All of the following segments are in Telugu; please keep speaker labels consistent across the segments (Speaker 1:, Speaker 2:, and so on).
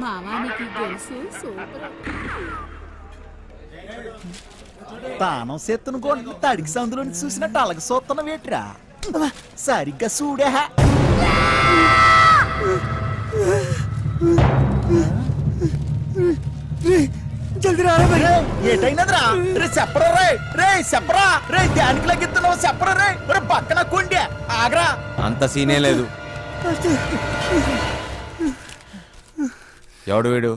Speaker 1: మామానికి గొలుసు సూపర్.
Speaker 2: తానం సెత్తును కొండ తడికి సందులోని చూసినట్టు అలగ సొత్తన వేట్రా సరిగ్గా చూడే
Speaker 3: జల్దీ రారా భయ్
Speaker 2: ఏటైనదిరా? రే చెప్పరా రే రే చెప్పరా? రే దానికి లగిస్తున్నావు చెప్పరా రే? రే పక్కన కొండే ఆగరా.
Speaker 4: అంత సీనే లేదు. ఎవడు వీడు?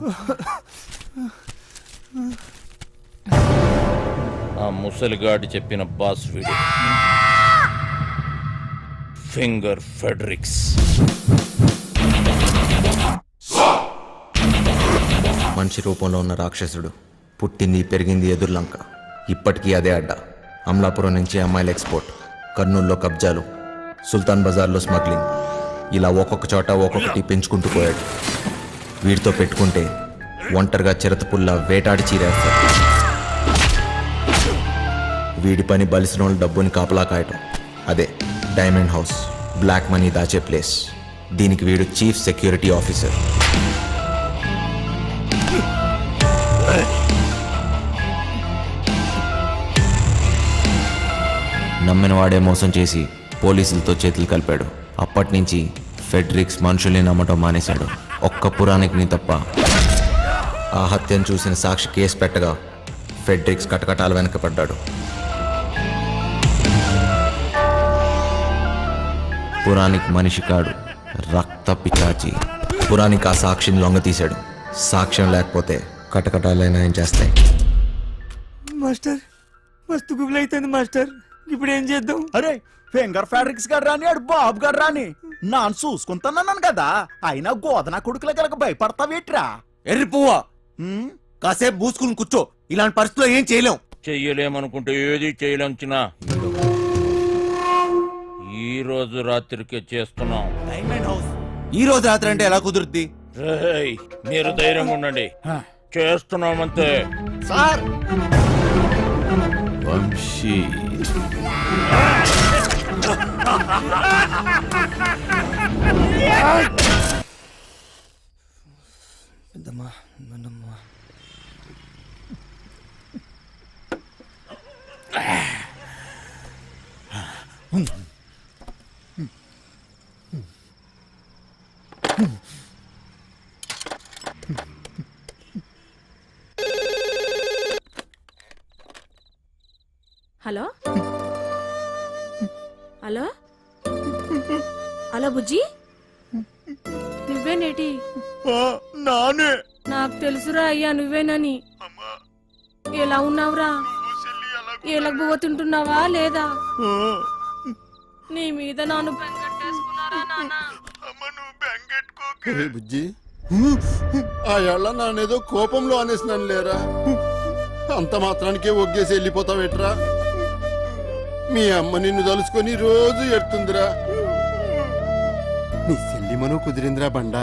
Speaker 5: ఆ ముసలిగాడి చెప్పిన బాస్ వీడు. Finger Fredericks.
Speaker 4: మనిషి రూపంలో ఉన్న రాక్షసుడు పుట్టింది పెరిగింది ఎదుర్లంక ఇప్పటికీ అదే అడ్డ. అమలాపురం నుంచి అమ్మాయిల ఎక్స్పోర్ట్. కర్నూలులో కబ్జాలు. సుల్తాన్ బజార్లో స్మగ్లింగ్. ఇలా ఒక్కొక్క చోట ఒక్కొక్కటి పెంచుకుంటూ పోయాడు. వీడితో పెట్టుకుంటే ఒంటరిగా చిరతపుల్ల వేటాడి చీరేస్తాడు వీడి పని బలిసిన వాళ్ళు డబ్బుని కాపలా కాయటం. అదే డైమండ్ హౌస్ బ్లాక్ మనీ దాచే ప్లేస్. దీనికి వీడు చీఫ్ సెక్యూరిటీ ఆఫీసర్. నమ్మిన వాడే మోసం చేసి పోలీసులతో చేతులు కలిపాడు. అప్పటి నుంచి ఫెడ్రిక్స్ మనుషుల్ని నమ్మటం మానేశాడు. ఒక్క పురాణికిని తప్ప. ఆ హత్యను చూసిన సాక్షి కేసు పెట్టగా ఫెడ్రిక్స్ కటకటాలు వెనకపడ్డాడు పురాణిక్ మనిషి కాడు రక్త పిచాచి పురాణిక్ ఆ సాక్షిని లొంగతీశాడు సాక్ష్యం లేకపోతే కటకటాలైనా ఏం చేస్తాయి.
Speaker 3: మాస్టర్ మస్తు గుబులైతుంది మాస్టర్. ఇప్పుడు ఏం చేద్దాం?
Speaker 2: అరే ఫింగర్ ఫ్యాబ్రిక్స్ గారు రాని ఆడు బాబు గారు రాని. నాన్న చూసుకుంటానన్నాను కదా. అయినా గోదన కొడుకుల కనుక భయపడతావేట్రా?
Speaker 4: ఎర్రి పువ్వా కాసేపు పూసుకుని కూర్చో. ఇలాంటి పరిస్థితుల్లో ఏం చేయలేం.
Speaker 5: చెయ్యలేమనుకుంటే ఏది చేయలేంచినా ఈ రోజు రాత్రికే చేస్తున్నాం.
Speaker 2: డైమండ్ హౌస్
Speaker 4: ఈ రోజు రాత్రి అంటే ఎలా కుదురుద్ది?
Speaker 5: రేయ్, మీరు ధైర్యంగా ఉండండి. చేస్తున్నామంతే.
Speaker 2: Sir!
Speaker 5: Vamshi.
Speaker 1: Hello hello? Hello Bujji? నువ్వేనేటి?
Speaker 2: నానే.
Speaker 1: నాకు తెలుసురా అయ్యా నువ్వేనని. ఎలా ఉన్నావురా? ఎలగబోతుంటున్నావా లేదా? నీ మీద నాను
Speaker 6: బుజ్జి. ఆ ఏళ్ళ నానేదో కోపంలో అనేసినాను లేరా అంత మాత్రానికే ఒగ్గేసి వెళ్ళిపోతావేట్రా? మీ అమ్మ నిన్ను తలుసుకొని రోజు ఎడుతుందిరా నీ సెల్లిమను కుదిరిందిరా బండా.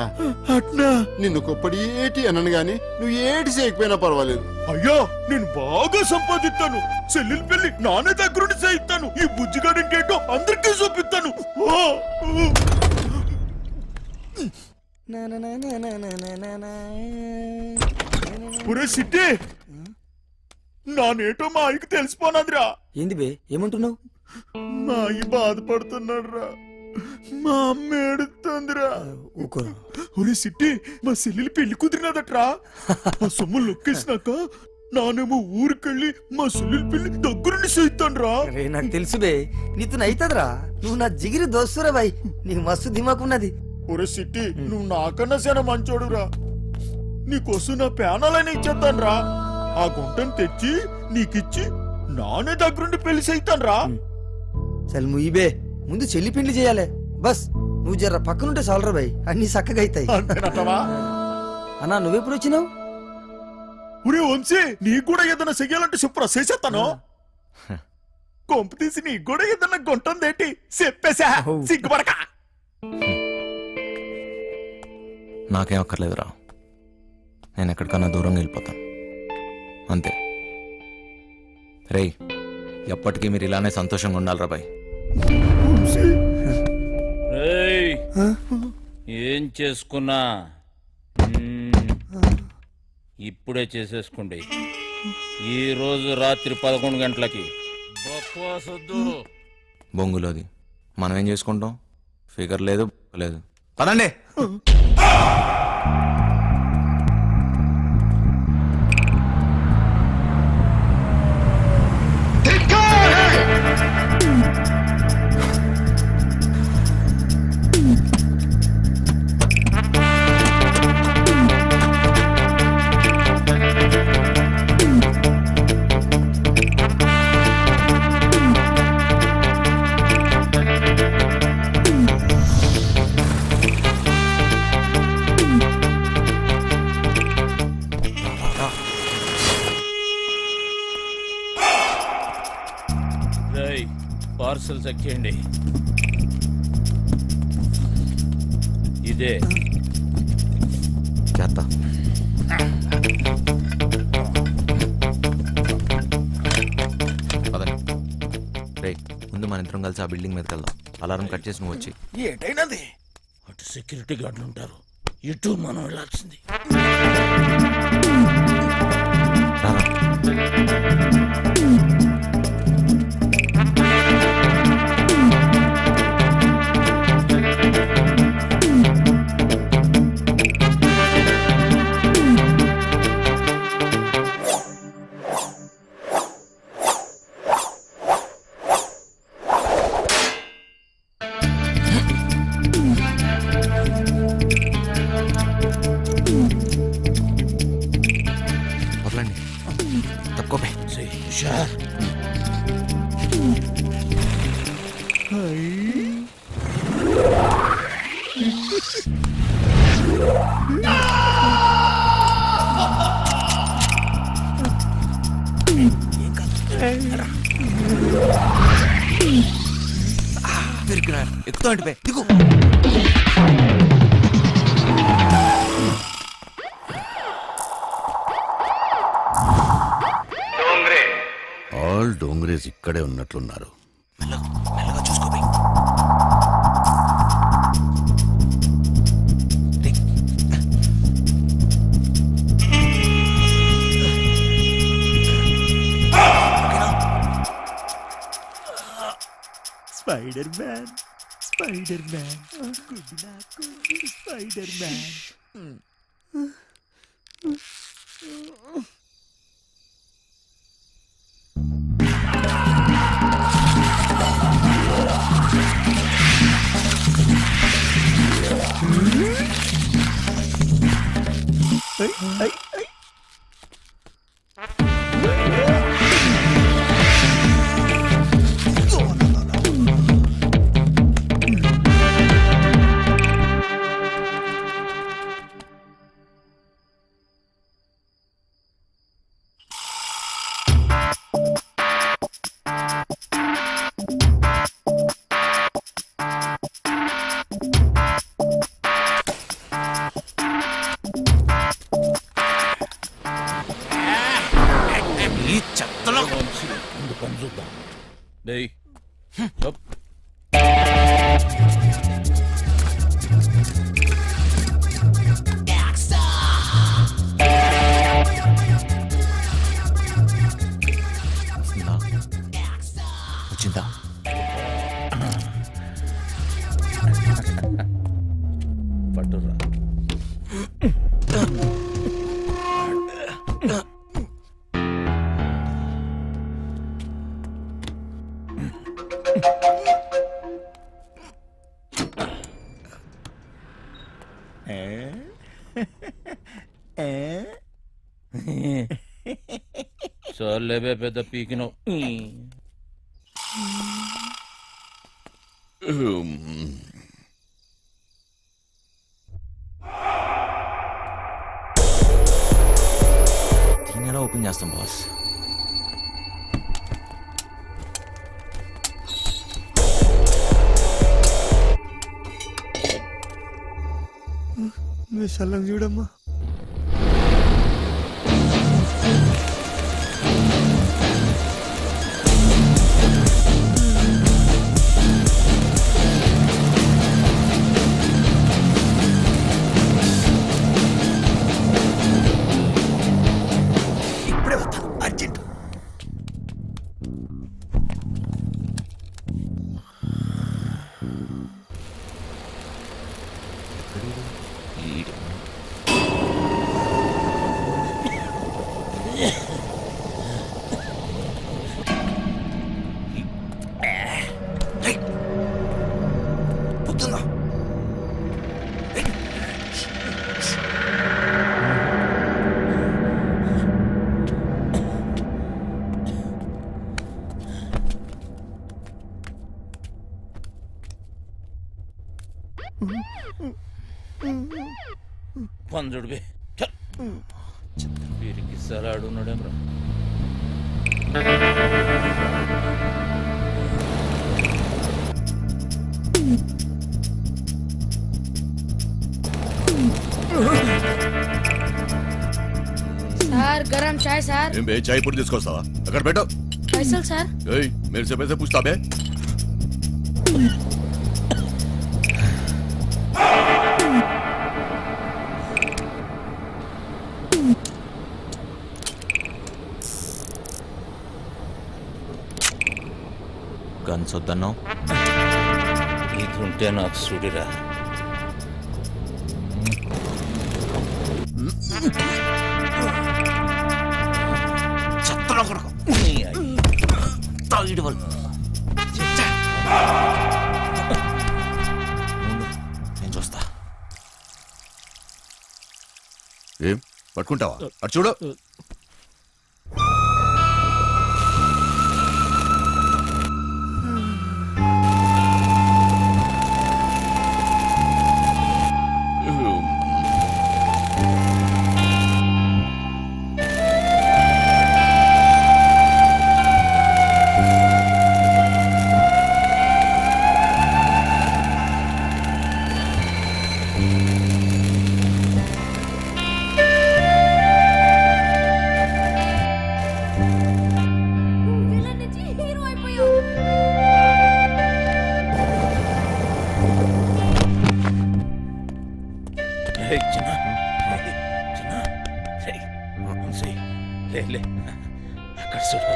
Speaker 2: అట్నా?
Speaker 6: నిన్ను కొప్పడి ఏటి అనను గాని నువ్వు ఏటి చేయకపోయినా పర్వాలేదు.
Speaker 2: అయ్యా నేను బాగా సంపాదిస్తాను. చెల్లెలు పెళ్ళి నాన్న దగ్గరుండి చేయిస్తాను. ఈ బుజ్జిగాడు ఇంకేంటో అందరికీ చూపిస్తాను. ఓ! పురే సిట్టి! నానేటో మా ఆయనకి తెలిసిపోనాదిరా.
Speaker 3: ఏంది బే ఏమంటున్నావు?
Speaker 2: మా అయ్య బాధపడుతున్నాడు రా మా అమ్మ ఏడుతుందిరా
Speaker 3: ఊకో
Speaker 2: ఒరే సిట్టి మా చెల్లెలి పెళ్ళి కుదిరినదట్రా. ఆ సొమ్ము లొక్కేసినాక నానేమో ఊరికెళ్ళి మా చెల్లెలి పెళ్ళి దగ్గరుండి చేయిస్తాను రా
Speaker 3: నాకు తెలుసు బే నీతో అయితదిరా నువ్వు నా జిగిరి దోస్తురా బాయ్ నీకు మస్తు దిమాకున్నది.
Speaker 2: ఒరే సిట్టి నువ్వు నాకన్నా సేన మంచోడురా. నీకోసం నా పేనాలని ఇచ్చేస్తాను రా ఆ గుంటను తెచ్చి నీకిచ్చి నానే దగ్గరుండి పెళ్ళి చేయిస్తాను రా
Speaker 3: చల్ ముయ్యిబే ముందు చెల్లి పెళ్ళి చేయాలి. బస్ నువ్వు జర్ర పక్కనుంటే చాలరా బాయ్. అన్ని చక్కగా అవుతాయి అన్నా నువ్వెప్పుడు వచ్చినావు
Speaker 2: ఒరే వంశీ నీకు కూడా ఏదైనా చెయ్యాలంటే చెప్పురా చేసేస్తాను కొంపు తీసి నీకు కూడా ఏదైనా గుంటుందేంటి చెప్పేశా సిగ్గుపడక.
Speaker 4: నాకేం అక్కర్లేదురా. నేను ఎక్కడికన్నా దూరంగా వెళ్ళిపోతాను. అంతే. రేయ్ ఎప్పటికీ మీరు ఇలానే సంతోషంగా ఉండాలిరా బాయ్.
Speaker 5: రేయ్, ఏం చేసుకున్నా? మ్మ్, ఇప్పుడే చేసేసుకోండి. ఈ రోజు రాత్రి పదకొండు గంటలకి. బొప్పసొద్దు
Speaker 4: బొంగులోది. మనం ఏం చేసుకుంటాం? ఫిగర్ లేదు లేదు. పదండి.
Speaker 5: ఎక్కేయండి ఇదే.
Speaker 4: చేస్తా. రే ముందు మన ఇద్దరం కలిసి ఆ బిల్డింగ్ మీదకి వెళ్దాం. అలారం కట్ చేసి నువ్వు వచ్చి.
Speaker 7: ఏటైనది?
Speaker 5: అటు సెక్యూరిటీ గార్డులు ఉంటారు. ఇటు మనం వెళ్ళాల్సింది.
Speaker 4: రారా. ఎక్కుతా అంటే దిగు
Speaker 8: ఆల్ డోంగ్రేజ్ ఇక్కడే ఉన్నట్లున్నారు.
Speaker 7: Spider Man Spider Man good నాకు స్పైడర్ మ్యాన్
Speaker 4: ఈ
Speaker 5: చాలేబే పెద్ద పీకినవు
Speaker 4: దీన్ని ఎలా ఓపెన్ చేస్తాం బాస్
Speaker 9: చల్లం చూడమ్మా
Speaker 10: సార్ గరం చాయ్ సార్.
Speaker 11: ఏం బే చాయ్ పొడి తీసుకొస్తావా? అక్కడ పెట్టు.
Speaker 10: పైసలు సార్.
Speaker 11: ఏయ్ మీరు చెప్పేసి పూछता బే.
Speaker 12: గన్స్ వద్దన్నావు?
Speaker 5: ఇది ఉంటే నాకు సుడిరా. నీ అయ్య.
Speaker 12: నేను చూస్తా.
Speaker 11: ఏం? పట్టుకుంటావా? అటు చూడు.
Speaker 5: అక్కడ చూడు.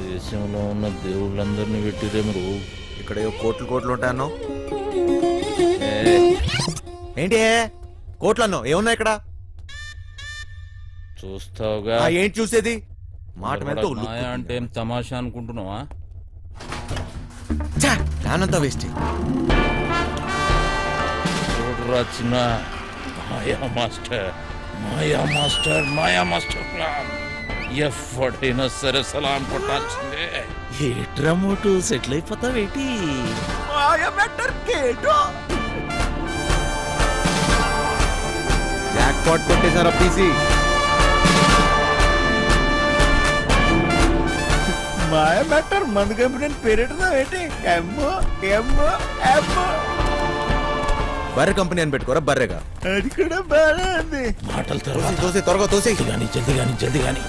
Speaker 5: దేశంలో ఉన్న దేవుళ్ళందరినీ పెట్టిరే మీరు.
Speaker 12: ఇక్కడ ఏవో కోట్లు కోట్లు ఉంటాయన్నో ఏంటి? కోట్లు అన్నో ఏమున్నాయి ఇక్కడ?
Speaker 5: చూస్తావుగా.
Speaker 12: ఆ, ఏంటి చూసేది? మాట మీద
Speaker 5: మాయ అంటే ఏం తమాషా అనుకుంటున్నావా?
Speaker 12: ప్లాన్ అంతా వేస్ట్
Speaker 5: చూడరా చిన్న Maya master Maya master Maya master plan ఎవ్వడైనా సరే సలాం కొట్టాల్సిందే. ఏట్రా మోటు సెటిల్ అయిపోతావేటి?
Speaker 12: జాక్ పాట్ కొట్టేశారా పీసీ?
Speaker 13: మాయ మ్యాటర్ మందు కంపెనీ పేరెట్టుదా ఏంటి? ఎమ్మో ఎమ్మో ఎమ్మో
Speaker 12: బర్రె కంపెనీ అని పెట్టుకోరా బర్రెగా?
Speaker 13: అది కూడా బాగా ఉంది.
Speaker 5: మాటల తర్వాత.
Speaker 12: తోసి త్వరగా తోసి.
Speaker 5: గాని జల్ది గాని జల్ది గాని.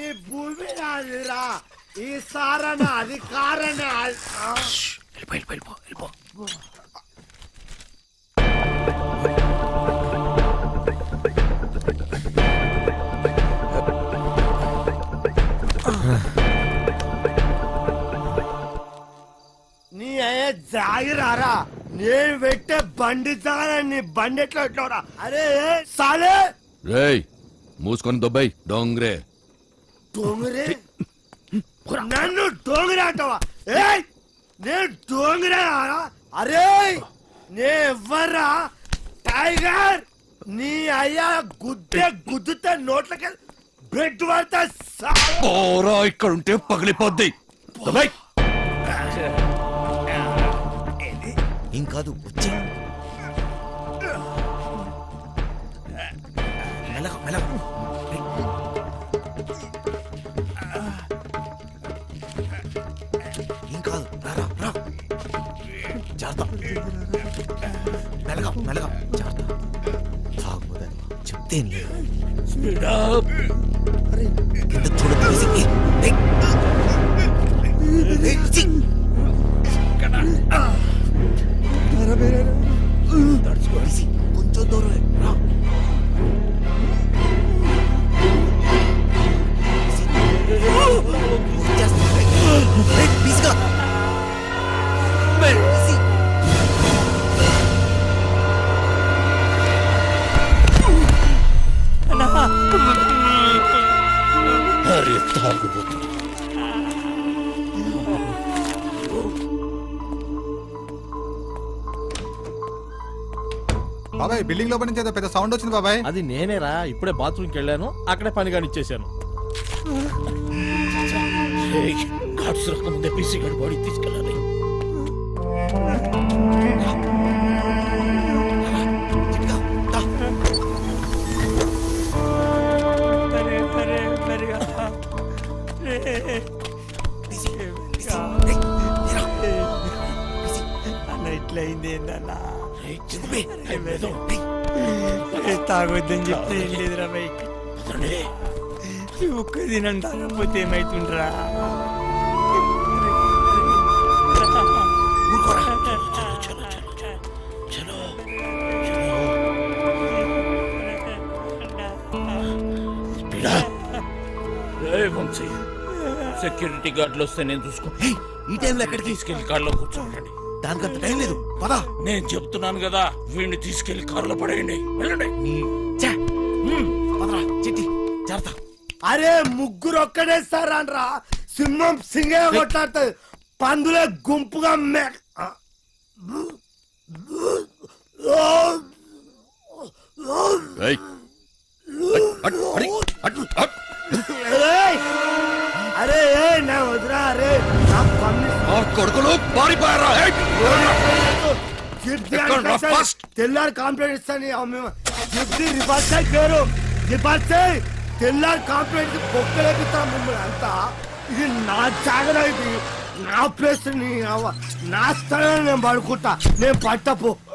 Speaker 13: ఈ భూమి నాదిరా ఈ సారణ అది కారణ
Speaker 5: వెళ్ళిపో వెళ్ళిపో.
Speaker 13: నేను పెట్టే బండి జాగరా నీ బండి ఎట్లా ఎట్లా అరే సాలే!
Speaker 11: రేయ్ మూసుకొని దొబ్బాయి డోంగ్రే.
Speaker 13: డోంగరే? నన్ను డోంగరే అంటావా? ఏయ్! నేను డోంగరే అరే! నే ఎవ్వరా టైగర్! నీ అయ్యా గుద్దే గుద్దుతే నోట్లకి బ్రెడ్ పడతా
Speaker 11: ఇక్కడ ఉంటే పగిలిపోద్ది.
Speaker 12: కాదు వచ్చే. ఏం కాదు రా రా జాగ్రత్త. మెల్లగా మెల్లగా జాగ్రత్త. చెప్తే
Speaker 14: స్పీడప్ బిల్డింగ్ లోపల నుంచి ఏదో పెద్ద సౌండ్ వచ్చింది బాబాయ్.
Speaker 5: అది నేనేరా ఇప్పుడే బాత్రూమ్కి వెళ్ళాను అక్కడే పని కానిచ్చేసాను కార్డ్స్ రాకముందే పీసీ గడి బాడీ తీసుకెళ్ళాలి.
Speaker 13: తాగొద్దని చెప్తే ఏం లేదురా బై ఒక్క దినం తాగకపోతే ఏమైతుండ్రా
Speaker 5: సెక్యూరిటీ గార్డులు వస్తే నేను చూసుకుంటా
Speaker 3: ఈ టైంలో ఎక్కడికి
Speaker 5: తీసుకెళ్ళి కార్లో కూర్చోండి
Speaker 3: దానికంత టైం లేదు. పదా.
Speaker 5: నేను చెప్తున్నాను కదా వీడిని తీసుకెళ్ళి కారులో పడేయండి. వెళ్ళండి.
Speaker 3: పదరా చిట్టి జాగ్రత్త.
Speaker 13: అరే ముగ్గురు ఒక్కడేస్తారా సింహం సింగే కొట్లాడుతుంది. పందులే గుంపుగా మే! అరే నా వదిరా అరే.
Speaker 11: కొడుకులు పారిపోయారా?
Speaker 13: తెల్లారి కాంప్లైంట్ ఇస్తాను. రివర్స్ అయి పేరు. రివర్స్! అయి తెల్లారి కాంప్లైంట్ పొక్కలేపిస్తా మిమ్మల్ని అంతా. ఇది నా జాగర ఇది. నా ప్లేస్ నీ అవ్వ. నా స్థలం నేను పడుకుంటా. నేను పట్టపు